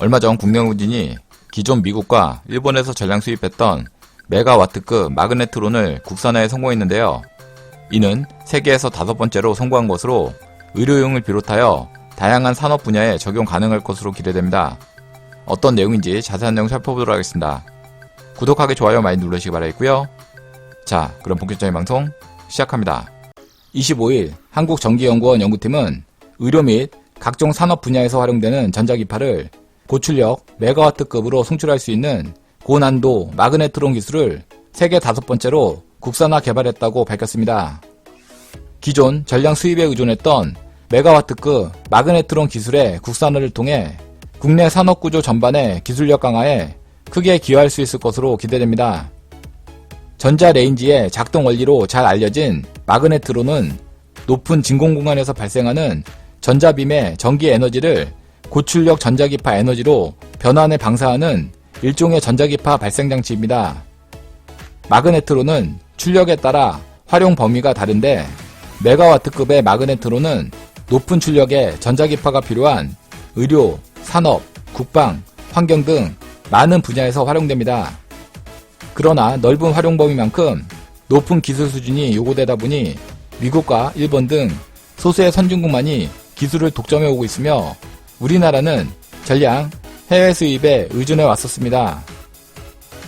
얼마 전 국내 우진이 기존 미국과 일본에서 전량 수입했던 메가와트급 마그네트론을 국산화에 성공했는데요. 이는 세계에서 다섯 번째로 성공한 것으로 의료용을 비롯하여 다양한 산업 분야에 적용 가능할 것으로 기대됩니다. 어떤 내용인지 자세한 내용 살펴보도록 하겠습니다. 구독하기, 좋아요 많이 누르시기 바라겠고요. 자, 그럼 본격적인 방송 시작합니다. 25일 한국전기연구원 연구팀은 의료 및 각종 산업 분야에서 활용되는 전자기파를 고출력 메가와트급으로 송출할 수 있는 고난도 마그네트론 기술을 세계 다섯 번째로 국산화 개발했다고 밝혔습니다. 기존 전량 수입에 의존했던 메가와트급 마그네트론 기술의 국산화를 통해 국내 산업구조 전반의 기술력 강화에 크게 기여할 수 있을 것으로 기대됩니다. 전자레인지의 작동 원리로 잘 알려진 마그네트론은 높은 진공 공간에서 발생하는 전자빔의 전기 에너지를 고출력 전자기파 에너지로 변환해 방사하는 일종의 전자기파 발생 장치입니다. 마그네트론은 출력에 따라 활용 범위가 다른데 메가와트급의 마그네트론은 높은 출력의 전자기파가 필요한 의료, 산업, 국방, 환경 등 많은 분야에서 활용됩니다. 그러나 넓은 활용 범위만큼 높은 기술 수준이 요구되다 보니 미국과 일본 등 소수의 선진국만이 기술을 독점해 오고 있으며 우리나라는 전량 해외 수입에 의존해 왔었습니다.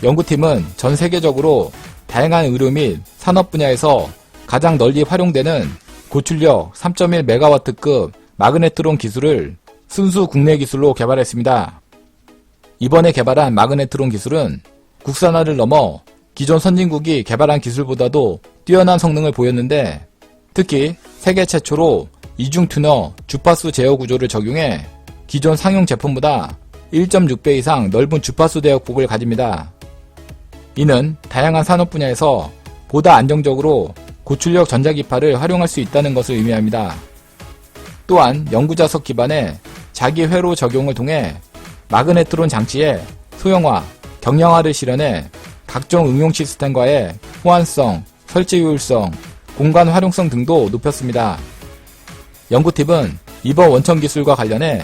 연구팀은 전 세계적으로 다양한 의료 및 산업 분야에서 가장 널리 활용되는 고출력 3.1메가와트급 마그네트론 기술을 순수 국내 기술로 개발했습니다. 이번에 개발한 마그네트론 기술은 국산화를 넘어 기존 선진국이 개발한 기술보다도 뛰어난 성능을 보였는데 특히 세계 최초로 이중 튜너 주파수 제어 구조를 적용해 기존 상용 제품보다 1.6배 이상 넓은 주파수 대역폭을 가집니다. 이는 다양한 산업 분야에서 보다 안정적으로 고출력 전자기파를 활용할 수 있다는 것을 의미합니다. 또한 연구자석 기반의 자기 회로 적용을 통해 마그네트론 장치의 소형화, 경량화를 실현해 각종 응용 시스템과의 호환성, 설치 효율성, 공간 활용성 등도 높였습니다. 연구팀은 이번 원천 기술과 관련해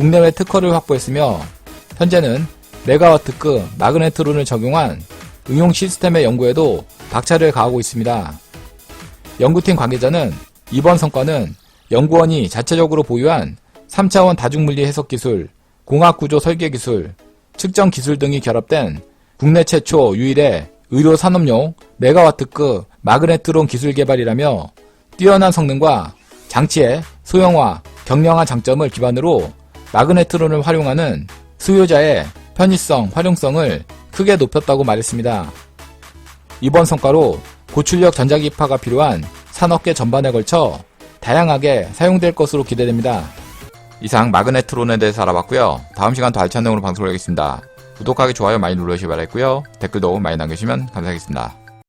국내외 특허를 확보했으며 현재는 메가와트급 마그네트론을 적용한 응용 시스템의 연구에도 박차를 가하고 있습니다. 연구팀 관계자는 이번 성과는 연구원이 자체적으로 보유한 3차원 다중물리 해석 기술, 공학 구조 설계 기술, 측정 기술 등이 결합된 국내 최초 유일의 의료 산업용 메가와트급 마그네트론 기술 개발이라며 뛰어난 성능과 장치의 소형화, 경량화 장점을 기반으로 마그네트론을 활용하는 수요자의 편의성, 활용성을 크게 높였다고 말했습니다. 이번 성과로 고출력 전자기파가 필요한 산업계 전반에 걸쳐 다양하게 사용될 것으로 기대됩니다. 이상 마그네트론에 대해서 알아봤고요. 다음 시간 더 알찬 내용으로 방송을 하겠습니다. 구독하기, 좋아요 많이 눌러주시기 바라겠고요. 댓글도 많이 남겨주시면 감사하겠습니다.